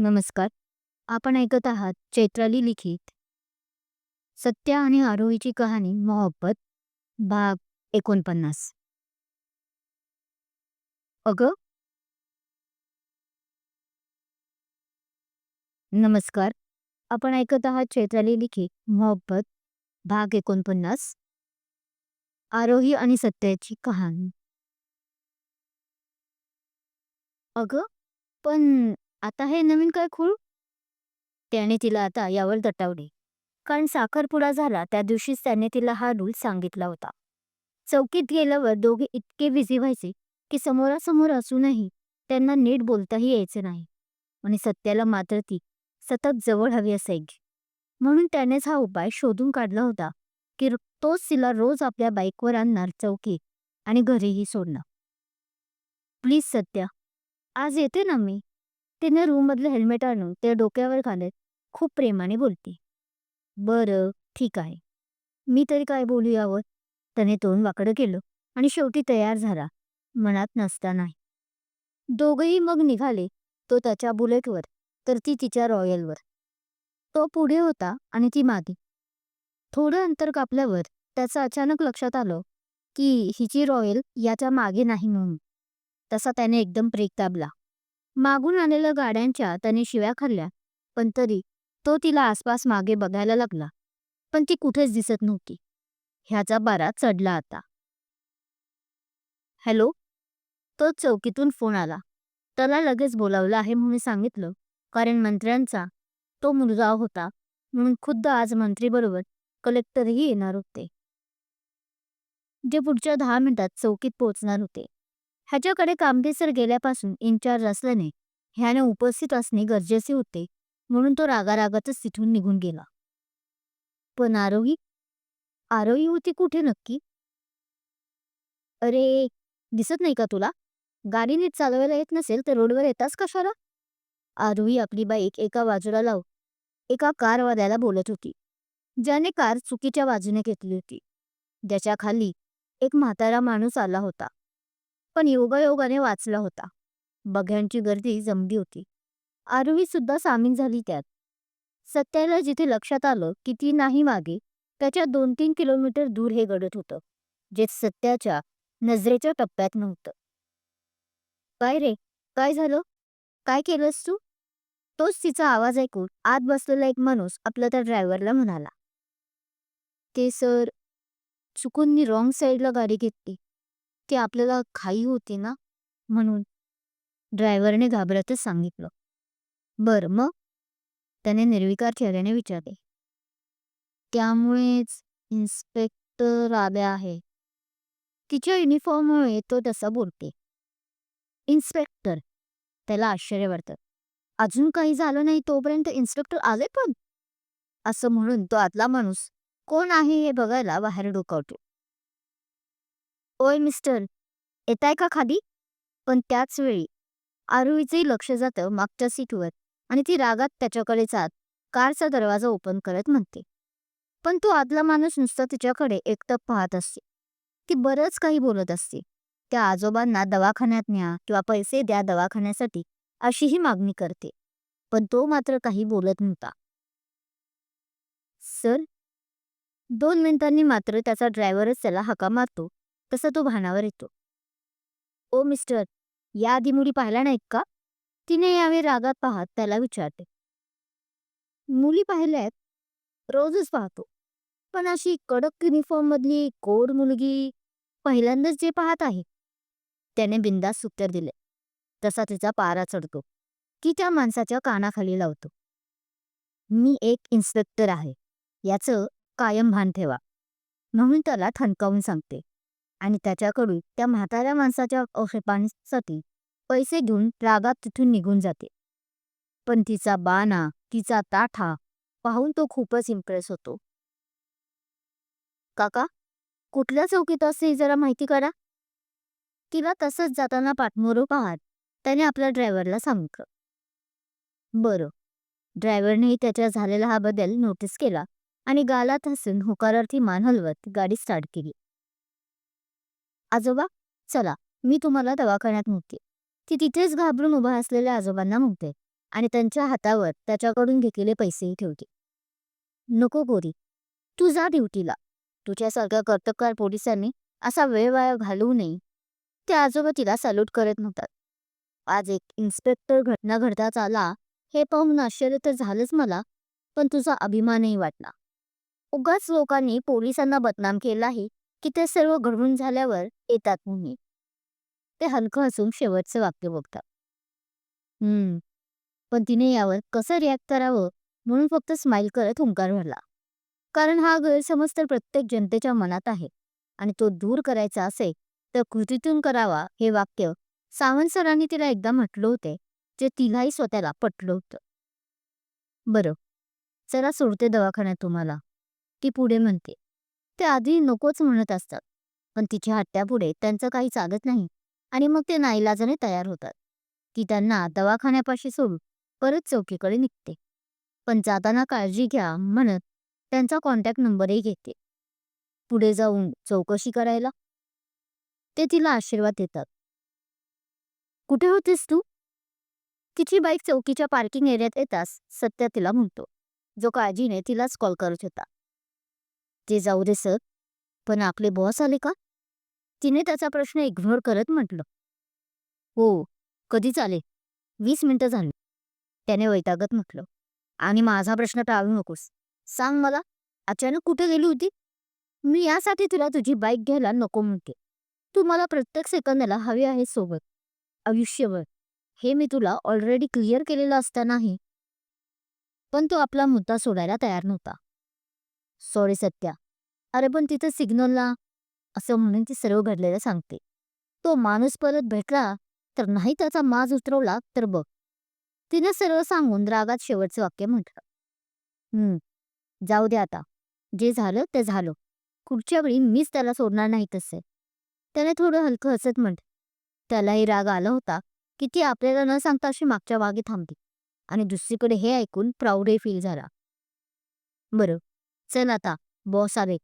नमस्कार. आपण ऐकत आहात चैत्राली लिखित. सत्या आणि आरोहीची कहाणी मोहब्बत भाग एकोणपन्नास. अग? नमस्कार. आपण ऐकत आहात चैत्राली लिखित मोहब्बत भाग एकोणपन्नास. आरोही आणि सत्याची कहाणी. अगं पण आता हे नवीन काय खूळ? त्याने तिला आता यावर दटावले. कारण साखरपुडा झाला त्या दिवशीच त्याने तिला हा रूल सांगितला होता. चौकीत गेल्यावर दोघे इतके बिझी व्हायचे की समोरासमोर असूनही त्यांना नीट बोलताही यायचे नाही. आणि सत्याला मात्र ती सतत जवळ हवी असायची. म्हणून त्यानेच हा उपाय शोधून काढला होता की तोच तिला रोज आपल्या बाईकवर आणणार चौकीत आणि घरीही सोडणार. प्लीज सत्या आज येते ना मी? तिने रूममधलं हेल्मेट आणून ते डोक्यावर घालत खूप प्रेमाने बोलते बरं ठीक आहे. मी तरी काय बोलू यावर? त्याने तोंड वाकडं केलं आणि शेवटी तयार झाला मनात नसतानाही दोघंही मग निघाले तो त्याच्या बुलेटवर तर ती तिच्या रॉयलवर. तो पुढे होता आणि ती मागे. थोडं अंतर कापल्यावर त्याचं अचानक लक्षात आलं की हिची रॉयल याच्या मागे नाही म्हणून. तसा त्याने एकदम ब्रेक दाबला. मागून आलेल्या गाड्यांच्या त्याने शिव्या खाल्ल्या पण तरी तो तिला आसपास मागे बघायला लागला. पण ती कुठेच दिसत नव्हती. ह्याचा बारा चढला आता. हॅलो? तो चौकीतून फोन आला. त्याला लगेच बोलावलं आहे म्हणून सांगितलं कारण मंत्र्यांचा तो मुलगा होता म्हणून खुद्द आज मंत्रीबरोबर कलेक्टरही येणार होते. जे पुढच्या दहा मिनिटात चौकीत पोहोचणार होते. ह्याच्याकडे कामदेसर गेल्यापासून इन्चार्ज असल्याने ह्याने उपस्थित असणे गरजेचे होते म्हणून तो रागारागातच तिथून निघून गेला. पण आरोही आरोही होती कुठे नक्की? अरे दिसत नाही का तुला? गाडी नीट चालवायला येत नसेल तर रोडवर येतास कशाला? आरोही आपली बाईक एका बाजूला लावून एका कारवाल्याला बोलत होती ज्याने कार चुकीच्या बाजूने घेतली होती. ज्याच्या खाली एक म्हातारा माणूस आला होता. पण योगायोगाने वाचला होता. बघ्यांची गर्दी जमली होती. आरवी सुद्धा सामील झाली त्यात. सत्याला जिथे लक्षात आलं की ती नाही मागे त्याच्या दोन तीन किलोमीटर दूर हे घडत होतं जे सत्याच्या नजरेच्या टप्प्यात नव्हतं. काय रे? काय झालं? काय केलंस तू? तोच तिचा आवाज ऐकून आत बसलेला एक माणूस आपला त्या ड्रायव्हरला म्हणाला. ते सर चुकून मी रॉंग साईडला गाडी घेतली. ती आपल्याला घाई होती ना? म्हणून ड्रायव्हरने घाबरतच सांगितलं. बर मग? त्याने निर्विकार चेहऱ्याने विचारले. त्यामुळेच इन्स्पेक्टर आले आहे. तिच्या युनिफॉर्ममुळे तो तसा बोलते. इन्स्पेक्टर त्याला आश्चर्य वाटतं. अजून काही झालं नाही तोपर्यंत इन्स्पेक्टर आले पण? असं म्हणून तो आतला माणूस कोण आहे हे बघायला बाहेर डोकावतो? ओय मिस्टर येताय का खाली? पण त्याच वेळी आरोहीचंही लक्ष जातं मागच्या सीटवर आणि ती रागात त्याच्याकडे जात कारचा दरवाजा ओपन करत म्हणते. पण तो आदला माणूस नुसता तिच्याकडे एकटप पाहत असते. ती बरंच काही बोलत असते. त्या आजोबांना दवाखान्यात न्या किंवा पैसे द्या दवाखान्यासाठी अशीही मागणी करते. पण तो मात्र काही बोलत नव्हता. सर दोन मिनिटांनी मात्र त्याचा ड्रायव्हरच त्याला हका मारतो. तसा तो भानावर येतो. ओ मिस्टर या आधी मुली पाहिल्या नाहीत का? तिने यावेळी रागात पाहत त्याला विचारते मुली पाहिल्यात? रोजच पाहतो. पण अशी कडक युनिफॉर्म मधली कोड मुलगी पहिल्यांदाच जे पाहत आहे. त्याने बिंदास उत्तर दिले. तसा तिचा पारा चढतो. की त्या माणसाच्या कानाखाली लावतो. मी एक इन्स्पेक्टर आहे. याचं कायम भान ठेवा. म्हणून त्याला ठणकावून सांगते. आणि त्याच्याकडून त्या म्हाताऱ्या माणसाच्या औषधांसाठी पैसे घेऊन रागात तिथून निघून जाते. पण तिचा बाणा तिचा ताठा पाहून तो खूपच इम्प्रेस होतो. काका कुठल्या चौकीत असते जरा माहिती करा. किंवा तसंच जाताना पाठमोरू पाहत. त्याने आपल्या ड्रायव्हरला सांगितलं. बरं. ड्रायव्हरनेही त्याच्या झालेला हा बदल नोटीस केला आणि गालात हसून होकारार्थी मान हलवत गाडी स्टार्ट केली. आजोबा चला मी तुम्हाला दवाखान्यात म्हणते ती तिथेच घाबरून उभा असलेल्या आजोबांना म्हणते आणि त्यांच्या हातावर त्याच्याकडून घेतलेले पैसेही ठेवते. नको गोरी तू जा ड्युटीला. तुझ्यासारख्या कर्तबकार पोलिसांनी असा वेळ वाया घालवू नये. ते आजोबा तिला सॅल्यूट करत नव्हतात आज एक इन्स्पेक्टर घटना घडताच आला. हे पाहून आश्चर्य तर झालंच मला पण तुझा अभिमानही वाटला उगाच लोकांनी पोलिसांना बदनाम केला आहे. की ते सर्व घडून झाल्यावर येतात म्हणून ते हलकं हसून शेवटचं वाक्य बघतात. हम्म. पण तिने यावर कसं रिॲक्ट करावं म्हणून फक्त स्माईल करत हुंकार भरला कारण हा गैरसमज तर प्रत्येक जनतेच्या मनात आहे आणि तो दूर करायचा असेल तर कृतीतून करावा हे वाक्य सावंत सरांनी तिला एकदा म्हटलं होते जे तिलाही स्वतःला पटलं होतं. बरं. चला सोडते दवाखान्यात तुम्हाला. ती पुढे म्हणते ते आधी नकोच म्हणत असतात. पण तिच्या हट्ट्यापुढे त्यांचं काही चालत नाही आणि मग ते नाईलाजाने तयार होतात ती त्यांना दवाखान्यापाशी सोडून परत चौकीकडे निघते. पण जाताना काळजी घ्या म्हणत त्यांचा कॉन्टॅक्ट नंबरही घेते. पुढे जाऊन चौकशी करायला? ते तिला आशीर्वाद देतात. कुठे होतीस तू? तिची बाईक चौकीच्या पार्किंग एरियात येताच सत्या तिला म्हणतो. जो काळजीने तिलाच कॉल करत होता. ते जाऊ दे सर पण आपले बॉस आले का? तिने त्याचा प्रश्न इग्नोर करत म्हटलं. हो कधीच आले. वीस मिनिटं झाली. त्याने वैतागत म्हटलं. आणि माझा प्रश्न टाळू नकोस. सांग मला अचानक कुठे गेली होती? मी यासाठी तुला तुझी बाईक घ्यायला नको म्हणते. तू मला प्रत्येक सेकंदाला हवी आहे सोबत. आयुष्यभर. हे मी तुला ऑलरेडी क्लिअर केलेलं असतानाही. पण तो आपला मुद्दा सोडायला तयार नव्हता. सॉरी सत्या. अरे पण तिथं सिग्नलला असं म्हणून ती सर्व घडलेलं सांगते. तो माणूस परत भेटला तर नाही त्याचा माज उतरवला तर बघ. तिने सर्व सांगून रागात शेवटचं वाक्य म्हटलं. हम्म जाऊ दे आता. जे झालं ते झालं. पुढच्या वेळी मीच त्याला सोडणार नाही तसे. त्याने थोडं हलकं हसत म्हट त्यालाही राग आला होता की ती आपल्याला न सांगता अशी मागच्या मागे थांबली. आणि दुसरीकडे हे ऐकून प्राऊडही फील झाला. बरं चल आता बॉस आले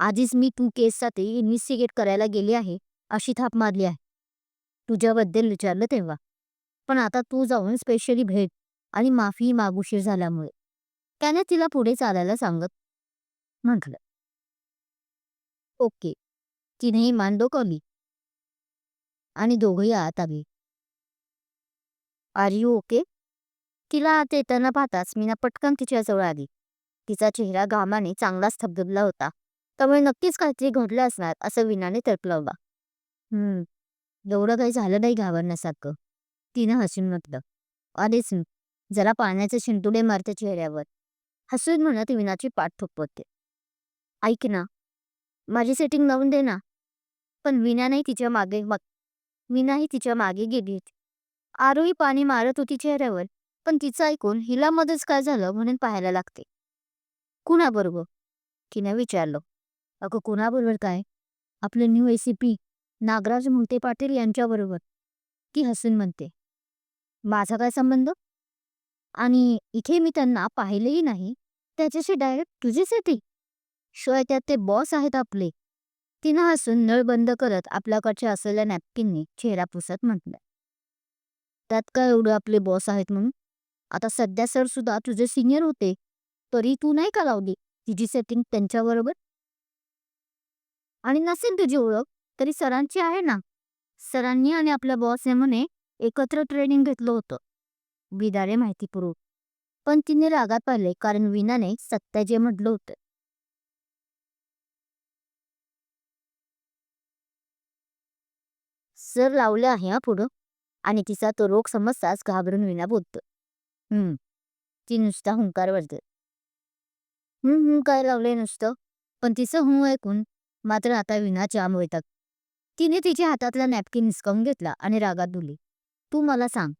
आधीच मी तू केससाठी इन्व्हेस्टिगेट करायला गेली आहे अशी थाप मारली आहे. तुझ्याबद्दल विचारलं तेव्हा. पण आता तू जाऊन स्पेशली भेट आणि माफी मागुशीर झाल्यामुळे. त्याने तिला पुढे चालायला सांगत म्हटलं. ओके. तिनेही मान डोकावली. आणि दोघंही आत आली. आर यू ओके तिला आत येताना पाहताच मीना पटकन तिच्याजवळ आली. तिचा चेहरा घामाने चांगलाच थबधबला होता. त्यामुळे नक्कीच काहीतरी घडलं असणार असं विनाने तर्कलवला हम्म एवढं काही झालं नाही घाबरण्यासारखं. तिनं हसून म्हटलं अरेच जरा पाण्याचे शिंतुडे मारते चेहऱ्यावर. हसून म्हणत विनाची पाठ थोपवते. ऐक ना माझी सेटिंग लावून दे ना. पण विनाने तिच्यामागे मग विनाही तिच्यामागे गेली आरोही पाणी मारत होती चेहऱ्यावर पण तिचं ऐकून हिला मध्येच काय झालं म्हणून पाहायला लागते. कुणाबरोबर? तिने विचारलं. अगं कुणाबरोबर काय? आपले न्यू एसीपी नागराज मोहिते पाटील यांच्याबरोबर ती हसून म्हणते. माझा काय संबंध? आणि इथे मी त्यांना पाहिलेही नाही त्याच्याशी डायरेक्ट तुझ्यासाठी शिवाय त्यात ते बॉस आहेत आपले. तिनं हसून नळ बंद करत आपल्याकडच्या असलेल्या नॅपकिनने चेहरा पुसत म्हटलं. त्यात काय एवढं आपले बॉस आहेत म्हणून? आता सध्या सर सुद्धा तुझे सिनियर होते तरी तू नाही का लावली? तिची सेटिंग त्यांच्याबरोबर? आणि नसेल तुझी ओळख तरी सरांची आहे ना? सरांनी आणि आपल्या बॉसने म्हणे एकत्र ट्रेनिंग घेतलं होतं. विदारे माहितीपूर्वक पण तिने रागात पाहिले कारण विनाने सत्या जे म्हटलं होतं. सर लावले आहे हा पुढं. आणि तिचा तो रोग समजताच घाबरून विना बोलतो. हम्म. ती नुसता हुंकार वरते हम्म हम्म काय लावलंय नुसतं? पण तिचं हुं ऐकून मात्र आता विना जाम वैताग. तिने तिच्या हातातला नॅपकिन हिसकावून घेतला आणि रागात बोलली तू मला सांग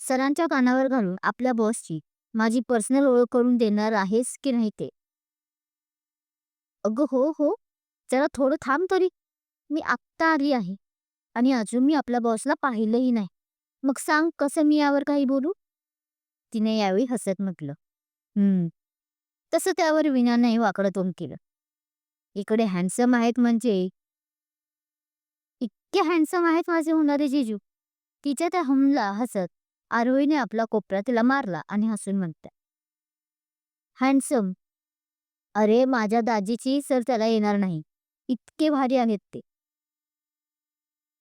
सरांच्या कानावर घालून आपल्या बॉसची माझी पर्सनल ओळख करून देणार आहेस की नाही ते? अगं हो हो जरा थोडं थांब तरी. मी आत्ता आली आहे आणि अजून मी आपल्या बॉसला पाहिलंही नाही. मग सांग कसं मी यावर काही बोलू? तिने यावेळी हसत म्हटलं हम्म. तसं त्यावर विनाने वाकडं तोंड केलं. इकडे हँडसम आहेत म्हणजे? इतके हँडसम आहेत माझे होणारे जेजू. तिच्या त्या हमला हसत आरोहीने आपला कोपरा तिला मारला आणि हसून म्हणते हँडसम अरे माझ्या दाजीची सर त्याला येणार नाही. इतके भारी आहेत ते.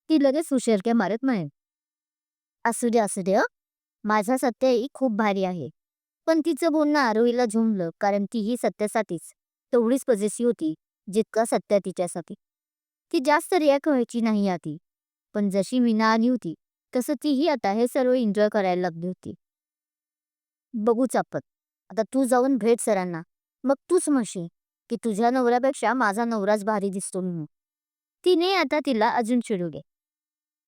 ती लगेच हुशारक्या मारत म्हणे असू दे असू दे माझा सत्याही खूप भारी आहे. पण तिचं बोलणं आरोहीला झुमलं कारण तीही सत्यासाठीच. तेवढीच पजेसी होती. जितका सत्य तिच्यासाठी ती जास्त रिॲक्ट व्हायची नाही आधी. पण जशी विना आली होती तसं तीही आता हे सर्व एन्जॉय करायला लागली होती. बघूच आपण. आता तू जाऊन भेट सरांना. मग तूच म्हणशील की तुझ्या नवऱ्यापेक्षा माझा नवराच भारी दिसतो म्हणून. तिने आता तिला अजून चिडू दे.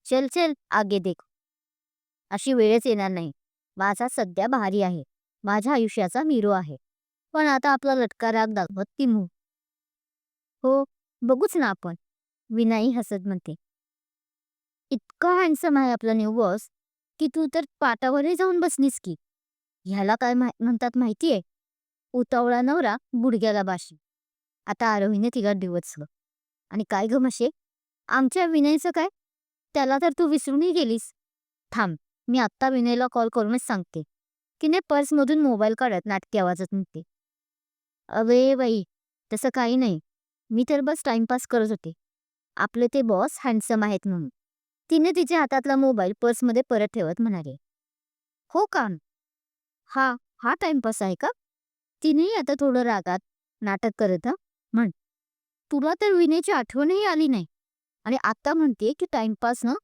चल चल आगे देख. अशी वेळच येणार नाही. माझा सध्या भारी आहे. माझ्या आयुष्याचा मीरो आहे. पण आता आपला लटका राग दाखवत ती मूळ हो बघूच ना आपण. विनाई हसत म्हणते. इतका हँडसम आहे आपला न्यू बॉस की तू तर पाटावरही जाऊन बसलीस की. ह्याला काय म्हणतात माहितीये? उतावळा नवरा गुडघ्याला बाशी. आता आरोहीने तिला डिवचलं आणि काय ग मशे आमच्या विनयचं काय? त्याला तर तू विसरूनही गेलीस. थांब मी आत्ता विनयला कॉल करूनच सांगते. तिने पर्समधून मोबाईल काढत नाटकी आवाजात म्हणते. अवे बाई तसं काही नाही. मी तर बस टाइमपास करत होते. आपले ते बॉस हँडसम आहेत म्हणून. तिने तिच्या हातातला मोबाईल पर्समध्ये परत ठेवत म्हणाले. हो का? हा हा टाइमपास आहे का? तिनेही आता थोडं रागात नाटक करत म्हण. तुला तर विनयची आठवणही आली नाही. आणि आता म्हणते की टाइमपास न?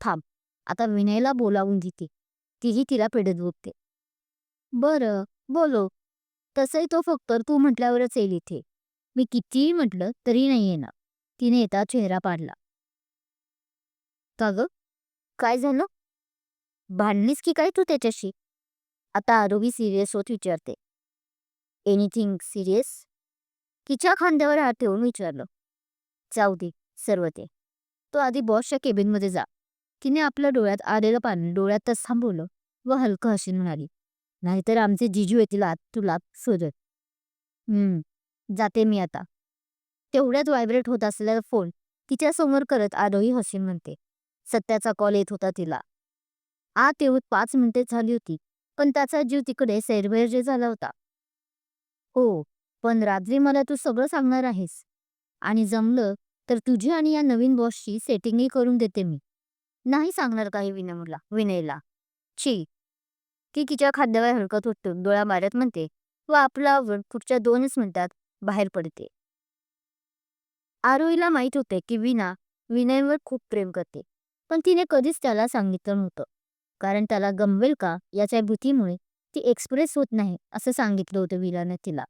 थांब. आता विनयला बोलावून देते. तीही तिला पेडत बघते. बरं बोलो. तसंही तो फक्त तू म्हटल्यावरच येईल इथे. मी कितीही म्हटलं तरी नाही येणार. तिने येता चेहरा पाडला. का ग काय झालं? भांडलीस की काय तू त्याच्याशी? आता आरोही सिरियस होत विचारते. Anything serious? तिच्या खांद्यावर हात ठेवून विचारलं. जाऊ दे सर्व ते. तो आधी बॉसच्या केबिनमध्ये जा. तिने आपल्या डोळ्यात आलेलं पाणी डोळ्यातच थांबवलं व हलकं हसीन म्हणाली नाहीतर आमचे जिजू येतील आत तुला शोधत हम्म. जाते मी आता. तेवढ्यात व्हायब्रेट होत असलेला फोन तिच्या समोर करत आरोही हसीन म्हणते. सत्याचा कॉल येत होता तिला. आत येऊन पाच मिनिटे झाली होती पण त्याचा जीव तिकडे सैरभैर झाला होता. हो पण रात्री मला तू सगळं सांगणार आहेस. आणि जमलं तर तुझी आणि या नवीन बॉसची सेटिंगही करून देते मी. नाही सांगणार काही विनयला विनयला. छी. ती तिच्या खाद्यावर हरकत होतो डोळा मारत म्हणते व आपला आवड पुढच्या दोनच मिनिटात बाहेर पडते. आरोहीला माहीत होते की विना विनयवर खूप प्रेम करते पण तिने कधीच त्याला सांगितलं नव्हतं. कारण त्याला गमवेल का याच्या भीतीमुळे ती एक्सप्रेस होत नाही असं सांगितलं होतं विनाने तिला.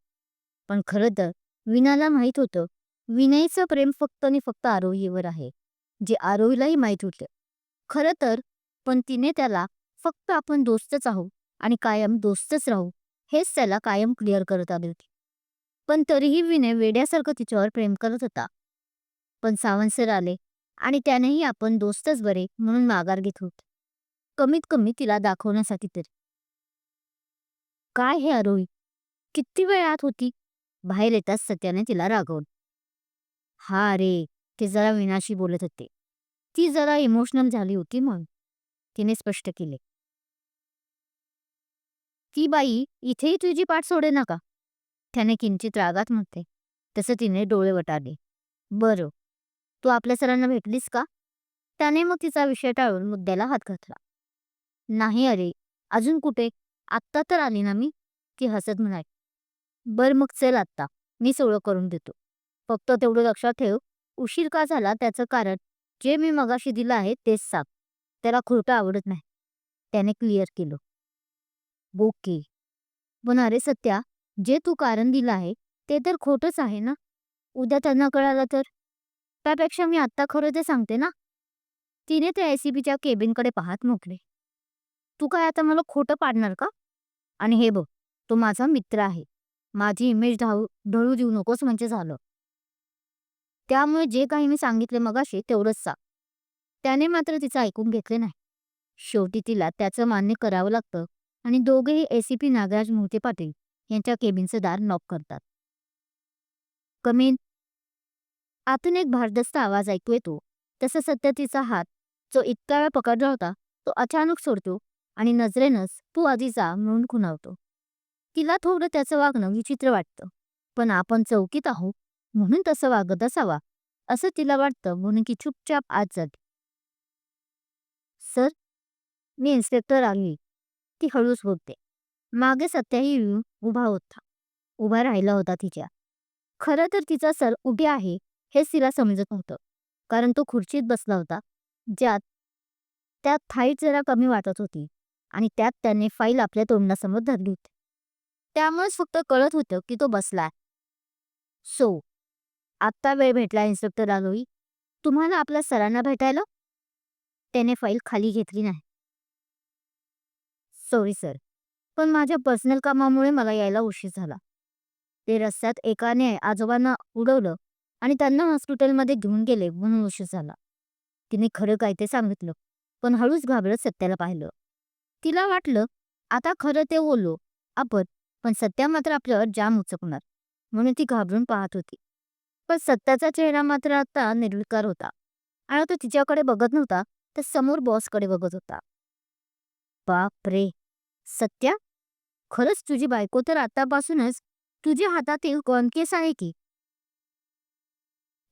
पण खरं तर विनाला माहीत होतं विनयचं प्रेम फक्त आणि फक्त आरोहीवर आहे जे आरोहीलाही माहीत होतं. खरं तर पण तिने त्याला फक्त आपण दोस्तच आहोत आणि कायम दोस्तच राहू हेच त्याला कायम क्लिअर करत आले होते. पण तरीही विनय वेड्यासारखं तिच्यावर प्रेम करत होता. पण सावंत सर आले आणि त्यानेही आपण दोस्तच बरे म्हणून माघार घेत होत. कमीत कमी तिला दाखवण्यासाठी तरी. काय हे आरोही किती वेळ आत होती? बाहेर येताच सत्याने तिला रागवलं. हा रे ते जरा विनाशी बोलत होते. ती जरा इमोशनल झाली होती म्हणून. तिने स्पष्ट केले. ती बाई इथेही तुझी पाठ सोडे नका. त्याने किंचित रागात म्हणते तसं तिने डोळे वटारले. बरं. तू आपल्या सरांना भेटलीस का? त्याने मग तिचा विषय टाळून मुद्द्याला हात घातला. नाही अरे अजून कुठे? आत्ता तर आली ना मी? ती हसत म्हणाली. बर मग चल आत्ता मी सोळं करून देतो. फक्त तेवढं लक्षात ठेव उशीर का झाला त्याचं कारण? जे मी मगाशी दिलं आहे तेच साप त्याला खोटं आवडत नाही. त्याने क्लिअर केलं. ओके. पण अरे सत्या जे तू कारण दिलं आहे ते तर खोटंच आहे ना? उद्या त्यांना कळालं तर? त्यापेक्षा मी आत्ता खरं ते सांगते ना? तिने त्या एसीबीच्या केबिनकडे पाहत मोकले तू काय आता मला खोटं पाडणार का? आणि हे बघ तो माझा मित्र आहे. माझी इमेज ढाळू ढळू देऊ नकोस म्हणजे झालं. त्यामुळे जे काही मी सांगितले मगाशी तेवढंच सांग. त्याने मात्र तिचं ऐकून घेतले नाही. शेवटी तिला त्याचं मान्य करावं लागतं आणि दोघेही एसीपी नागराज मोहिते पाटील यांच्या केबिनचं दार नॉक करतात. कमीन आतून एक भारदस्त आवाज ऐकू येतो. तसं सत्य तिचा हात जो इतका वेळ पकडला होता तो अचानक सोडतो आणि नजरेनंच तू आधी जा म्हणून खुणावतो. तिला थोडं त्याचं वागणं विचित्र वाटतं. पण आपण चौकीत आहोत म्हणून तसं वागत असावा असं तिला वाटतं म्हणून की चुपचाप आत जाते. सर मी इन्स्पेक्टर आली. ती हळूच बोलते. मागे सत्याही येऊन उभा होता. उभा राहिला होता तिच्या. खरं तर तिचा सर उभे आहे हेच तिला समजत नव्हतं. कारण तो खुर्चीत बसला होता ज्यात त्यात थाईट जरा कमी वाटत होती आणि त्यात त्याने फाईल आपल्या तोंडासमोर धरली होती. त्यामुळेच फक्त कळत होतं की तो बसलाय. सो आत्ता वेळ भेटला इन्स्पेक्टर आलोई. तुम्हाला आपल्या सरांना भेटायला? त्याने फाईल खाली घेतली नाही. Sorry sir. पण माझ्या पर्सनल कामामुळे मला यायला उशीर झाला. ते रस्त्यात एकाने आजोबांना उडवलं आणि त्यांना हॉस्पिटलमध्ये घेऊन गेले म्हणून उशीर झाला. तिने खरं काय ते सांगितलं पण हळूच घाबरत सत्याला पाहिलं. तिला वाटलं आता खरं ते बोललो आपण पण सत्या मात्र आपल्यावर जाम उचकणार म्हणून ती घाबरून पाहत होती. पण सत्याचा चेहरा मात्र आता निर्विकार होता आणि तो तिच्याकडे बघत नव्हता तर समोर बॉसकडे बघत होता. बाप रे सत्या? खरंच तुझी बायको तर आतापासूनच तुझ्या हातातील केस आहे की?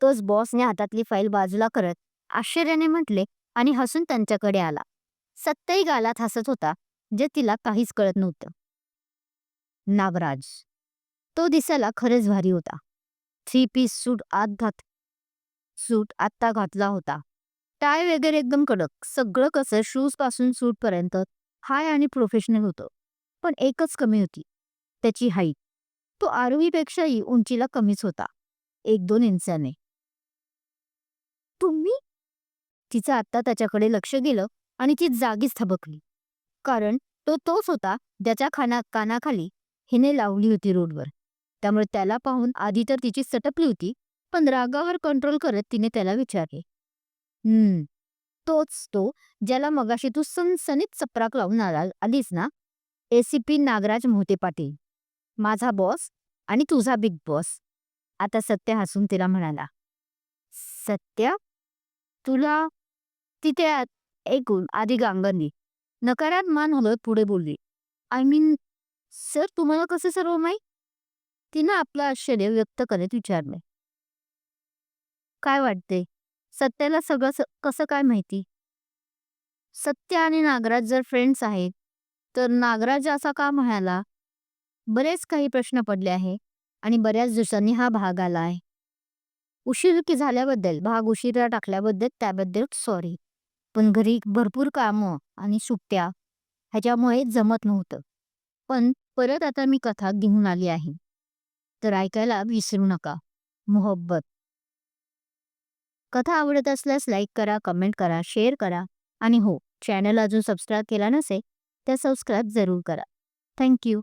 तोच बॉसने हातातली फाईल बाजूला करत आश्चर्याने म्हटले आणि हसून त्यांच्याकडे आला. सत्तही गालात हसत होता जे तिला काहीच कळत नव्हतं. नागराज. तो दिसायला खरंच भारी होता. थ्री पीस सूट आत घात सूट आत्ता घातला होता. टाय वगैरे एकदम कडक सगळं कसं शूजपासून सूट पर्यंत हाय आणि प्रोफेशनल होतं. पण एकच कमी होती. त्याची हाईट. तो आरवीपेक्षाही उंचीला कमीच होता. एक दोन इंचाने. तुम्ही? तिचं आत्ता त्याच्याकडे लक्ष गेलं आणि ती जागीच थबकली. कारण तो तोच होता ज्याच्या खाना कानाखाली हिने लावली होती रोडवर. त्यामुळे त्याला पाहून आधी तर तिची सटपली होती पण रागावर कंट्रोल करत तिने त्याला विचारले. हम्म तोच तो ज्याला मगाशी तू सनसनीत चपराक लावून आला आलीस ना? एसीपी नागराज मोहते पाटील. माझा बॉस आणि तुझा बिग बॉस आता सत्य हसून तिला म्हणाला सत्य? तुला तिथे ऐकून आधी गांगरली नकारात मान हलत पुढे बोलली. आय मीन सर तुम्हाला कसं सर्व माहीत? तिनं आपलं आश्चर्य व्यक्त करत विचारले काय वाटते? सत्याला सगळं कसं काय माहिती? सत्य आणि नागराज जर फ्रेंड्स आहेत तर नागराज असा का म्हणाला? बरेच काही प्रश्न पडले आहे आणि बऱ्याच दिवसांनी हा भाग आला आहे. उशीर झाल्याबद्दल भाग उशिरा टाकल्याबद्दल त्याबद्दल सॉरी पण घरी भरपूर कामं आणि सुट्ट्या ह्याच्यामुळे जमत नव्हतं. पण परत आता मी कथा घेऊन आली आहे. तर ऐकायला विसरू नका. मोहब्बत. कथा आवडत असल्यास लाईक करा कमेंट करा शेअर करा. आणि हो चॅनल अजून सबस्क्राईब केला नसेल तर सबस्क्राईब जरूर करा. थँक्यू